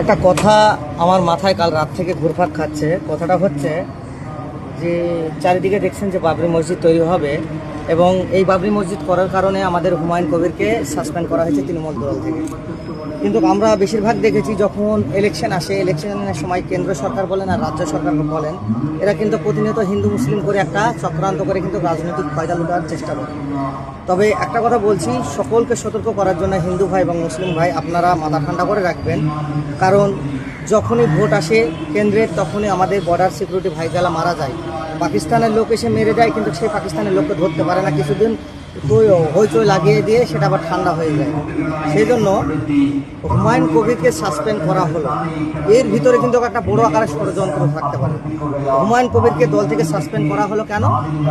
একটা কথা আমার মাথায় কাল রাত থেকে ঘুরফাক খাচ্ছে। কথাটা হচ্ছে যে, চারিদিকে দেখছেন যে বাবরি মসজিদ তৈরি হবে। এবং এই বাবরি মসজিদ করার কারণে আমাদের হুমায়ুন কবিরকে সাসপেন্ড করা হয়েছে তৃণমূল দল থেকে। কিন্তু আমরা বেশিরভাগ দেখেছি যখন ইলেকশন আসে ইলেকশনের সময় কেন্দ্র সরকার বলেন আর রাজ্য সরকার বলেন, এরা কিন্তু প্রতিনিয়ত হিন্দু, মুসলিম করে একটা চক্রান্ত করে কিন্তু রাজনৈতিক ফায়দা লুটার চেষ্টা করে। তবে একটা কথা বলছি, সকলকে সতর্ক করার জন্য হিন্দু ভাই এবং মুসলিম ভাই আপনারা মাথা ঠান্ডা করে রাখবেন। কারণ যখনই ভোট আসে কেন্দ্রের তখনই আমাদের বর্ডার সিকিউরিটি ভাইজালা মারা যায়। পাকিস্তানের লোক এসে মেরে যায় কিন্তু সেই পাকিস্তানের লোককে ধরতে পারে না। কিছুদিন হইচই লাগিয়ে দিয়ে সেটা আবার ঠান্ডা হয়ে যায়। সেই জন্য হুমায়ুন কবিরকে সাসপেন্ড করা হলো। এর ভিতরে কিন্তু একটা বড় আকারের ষড়যন্ত্র থাকতে পারে। হুমায়ুন কবিরকে দল থেকে সাসপেন্ড করা হলো কেন?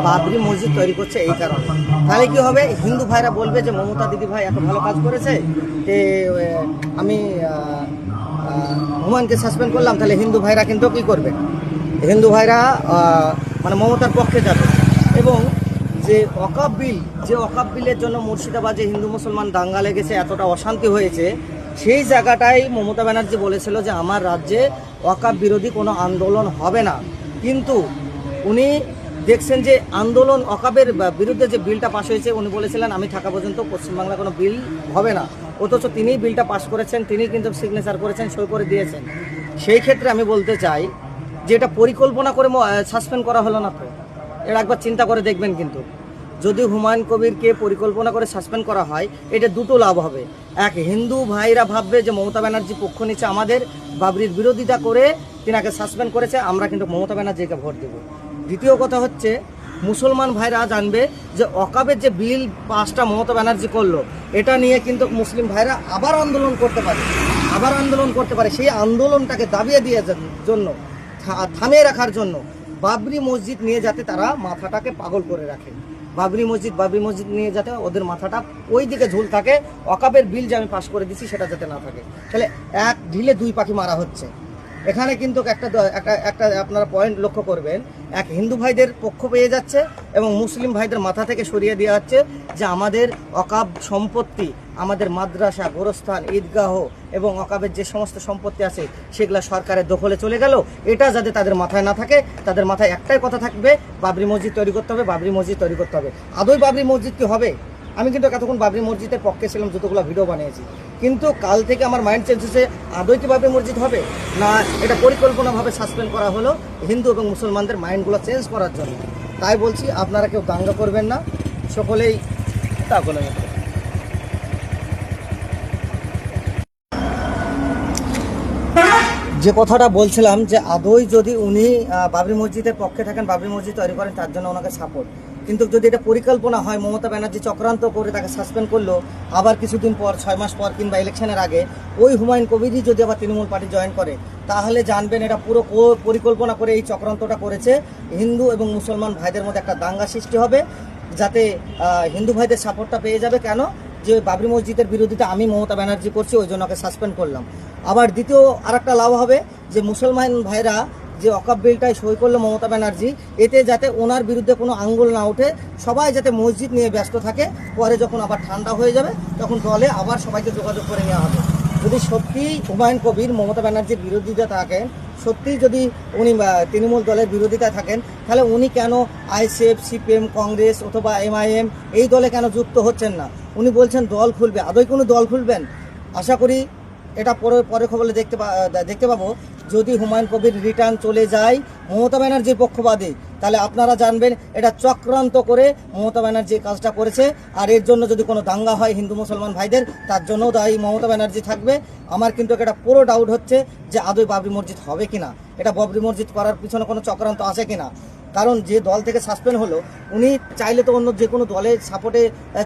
বাবরি মসজিদ তৈরি করছে এই কারণে। তাহলে কি হবে? হিন্দু ভাইরা বলবে যে, মমতা দিদি ভাই এত ভালো কাজ করেছে যে আমি হুমায়ুনকে সাসপেন্ড করলাম, তাহলে হিন্দু ভাইরা কিন্তু কি করবে? হিন্দু ভাইরা মানে মমতার পক্ষে যাবে। এবং যে অকাপ বিল, যে অকাপ বিলের জন্য মুর্শিদাবাদে হিন্দু মুসলমান দাঙ্গা লেগেছে, এতটা অশান্তি হয়েছে, সেই জায়গাটাই মমতা ব্যানার্জি বলেছিল যে আমার রাজ্যে অকাপ বিরোধী কোনো আন্দোলন হবে না। কিন্তু উনি দেখছেন যে আন্দোলন অকাবের বিরুদ্ধে যে বিলটা পাশ হয়েছে, উনি বলেছিলেন, আমি থাকা পর্যন্ত পশ্চিমবাংলায় কোনো বিল হবে না। অথচ তিনি বিলটা পাশ করেছেন তিনি কিন্তু সিগনেচার করেছেন, সই করে দিয়েছেন। সেই ক্ষেত্রে আমি বলতে চাই যে এটা পরিকল্পনা করে সাসপেন্ড করা হলো না তো। এটা একবার চিন্তা করে দেখবেন কিন্তু। যদি হুমায়ুন কবিরকে পরিকল্পনা করে সাসপেন্ড করা হয়, এটা দুটো লাভ হবে। এক, হিন্দু ভাইরা ভাববে যে মমতা ব্যানার্জি পক্ষ নিচ্ছে আমাদের, বাবরির বিরোধিতা করে তিনাকে সাসপেন্ড করেছে, আমরা কিন্তু মমতা ব্যানার্জিকে ভোট দেব। দ্বিতীয় কথা হচ্ছে, মুসলমান ভাইরা জানবে যে অকাবের যে বিল পাসটা মমতা ব্যানার্জি করল, এটা নিয়ে কিন্তু মুসলিম ভাইরা আবার আন্দোলন করতে পারে। আবার আন্দোলন করতে পারে। সেই আন্দোলনটাকে দাবিয়ে দিয়ে জন্য। থামিয়ে রাখার জন্য বাবরি মসজিদ নিয়ে যাতে তারা মাথাটাকে পাগল করে রাখে। বাবরি মসজিদ বাবরি মসজিদ নিয়ে যাতে ওদের মাথাটা ওই দিকে ঝুল থাকে অকাপের বিল যে আমি পাশ করে দিচ্ছি সেটা যাতে না থাকে। তাহলে এক ঢিলে দুই পাখি মারা হচ্ছে। এখানে কিন্তু একটা একটা একটা আপনারা পয়েন্ট লক্ষ্য করবেন এক হিন্দু ভাইদের পক্ষ পেয়ে যাচ্ছে এবং মুসলিম ভাইদের মাথা থেকে সরিয়ে দেওয়া হচ্ছে যে আমাদের অকাব সম্পত্তি, আমাদের মাদ্রাসা, গোরস্থান, ঈদগাহ এবং অকাবের যে সমস্ত সম্পত্তি আছে, সেগুলো সরকারের দখলে চলে গেল। এটা যাতে তাদের মাথায় না থাকে, তাদের মাথায় একটাই কথা থাকবে, বাবরি মসজিদ তৈরি করতে হবে, বাবরি মসজিদ তৈরি করতে হবে। আদৌ বাবরি মসজিদ কি হবে? আমি কিন্তু এতক্ষণ বাবরি মসজিদের পক্ষে ছিলাম যতগুলো ভিডিও বানিয়েছি। কিন্তু কাল থেকে আমার মাইন্ড চেঞ্জ হচ্ছে আদৌ কি বাবরি মসজিদ হবে না এটা পরিকল্পনাভাবে সাসপেন্ড করা হলো হিন্দু এবং মুসলমানদের মাইন্ডগুলো চেঞ্জ করার জন্য। তাই বলছি, আপনারা কেউ দাঙ্গা করবেন না, সকলেই তা বলে যে কথাটা বলছিলাম যে আদৌ যদি উনি বাবরি মসজিদের পক্ষে থাকেন, বাবরি মসজিদ তৈরি করেন, তার জন্য ওনাকে সাপোর্ট কিন্তু যদি এটা পরিকল্পনা হয়, মমতা ব্যানার্জি চক্রান্ত করে তাকে সাসপেন্ড করল, আবার কিছুদিন পর, ছয় মাস পর কিংবা ইলেকশনের আগে, ওই হুমায়ুন কবিরই যদি আবার তৃণমূল পার্টি জয়েন করে, তাহলে জানবেন এটা পুরো পরিকল্পনা করে এই চক্রান্তটা করেছে। হিন্দু এবং মুসলমান ভাইদের মধ্যে একটা দাঙ্গা সৃষ্টি হবে, যাতে হিন্দু ভাইদের সাপোর্টটা পেয়ে যাবে। কেন? যে বাবরি মসজিদের বিরোধিতা আমি মমতা ব্যানার্জি করছি, ওই জন্য ওকে সাসপেন্ড করলাম। আবার দ্বিতীয় আরেকটা লাভ হবে, যে মুসলমান ভাইরা যে অকাব বিলটায় সই করল মমতা ব্যানার্জি, এতে যাতে ওনার বিরুদ্ধে কোনো আঙ্গুল না ওঠে, সবাই যাতে মসজিদ নিয়ে ব্যস্ত থাকে, পরে যখন আবার ঠান্ডা হয়ে যাবে, তখন দলে আবার সবাইকে যোগাযোগ করে নেওয়া হবে। যদি সত্যি হুমায়ুন কবির, মমতা ব্যানার্জির বিরোধিতা থাকেন, সত্যি যদি উনি তৃণমূল দলের বিরোধিতা থাকেন, তাহলে উনি কেন আইসিএফ, সিপিএম, কংগ্রেস অথবা এমআইএম এই দলে কেন যুক্ত হচ্ছেন না? উনি বলছেন দল খুলবে। আদৌ কোনো দল খুলবেন? আশা করি এটা পরে পরে খবরে দেখতে দেখতে পাবো। যদি হুমায়ুন কবির রিটার্ন চলে যায় মমতা ব্যানার্জির পক্ষপাতী, তাহলে আপনারা জানবেন এটা চক্রান্ত করে মমতা ব্যানার্জি কাজটা করেছে। আর এর জন্য যদি কোনো দাঙ্গা হয় হিন্দু মুসলমান ভাইদের, তার জন্য দায়ী মমতা ব্যানার্জি থাকবে। আমার কিন্তু এটা পুরো ডাউট হচ্ছে যে আদৌ বাবরি মসজিদ হবে কিনা। এটা বাবরি মসজিদ করার পিছনে কোনো চক্রান্ত আছে কিনা? কারণ যে দল থেকে সাসপেন্ড হলো, উনি চাইলে তো অন্য যে কোনো দলের সাপোর্টে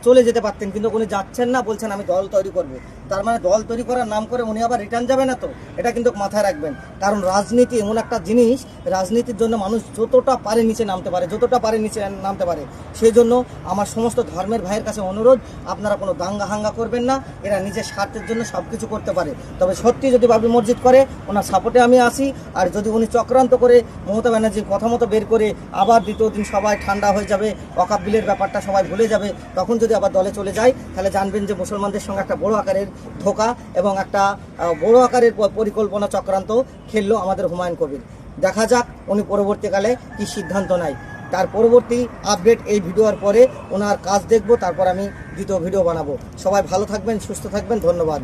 চলে যেতে পারতেন, কিন্তু উনি যাচ্ছেন না, বলছেন আমি দল তৈরি করব। তার মানে দল তৈরি করার নাম করে উনি আবার রিটার্ন যাবে না তো এটা কিন্তু মাথায় রাখবেন। কারণ রাজনীতি এমন একটা জিনিস, রাজনীতির জন্য মানুষ যতটা পারে নিচে নামতে পারে, যতটা পারে নিচে নামতে পারে, সেই জন্য আমার সমস্ত ধর্মের ভাইয়ের কাছে অনুরোধ, আপনারা কোনো দাঙ্গা হাঙ্গা করবেন না, এরা নিজের স্বার্থের জন্য সব কিছু করতে পারে। তবে সত্যি যদি বাবরি মসজিদ করে, ওনার সাপোর্টে আমি আসি, আর যদি উনি চক্রান্ত করে মমতা ব্যানার্জির কথা মতো বের করে আবার দ্বিতীয় দিন সবাই ঠান্ডা হয়ে যাবে ওয়াকাব বিলের ব্যাপারটা সবাই ভুলে যাবে, তখন যদি আবার দলে চলে যায়, তাহলে জানবেন যে মুসলমানদের সঙ্গে একটা বড় আকারের ধোকা এবং একটা বড় আকারের পরিকল্পনা চক্রান্ত খেললো আমাদের হুমায়ুন কবির। দেখা যাক, উনি পরবর্তীকালে কি সিদ্ধান্ত নেয়। তার পরবর্তী আপডেট এই ভিডিওর পরে, ওনার কাজ দেখব, তারপর আমি দ্বিতীয় ভিডিও বানাবো। সবাই ভালো থাকবেন, সুস্থ থাকবেন, ধন্যবাদ।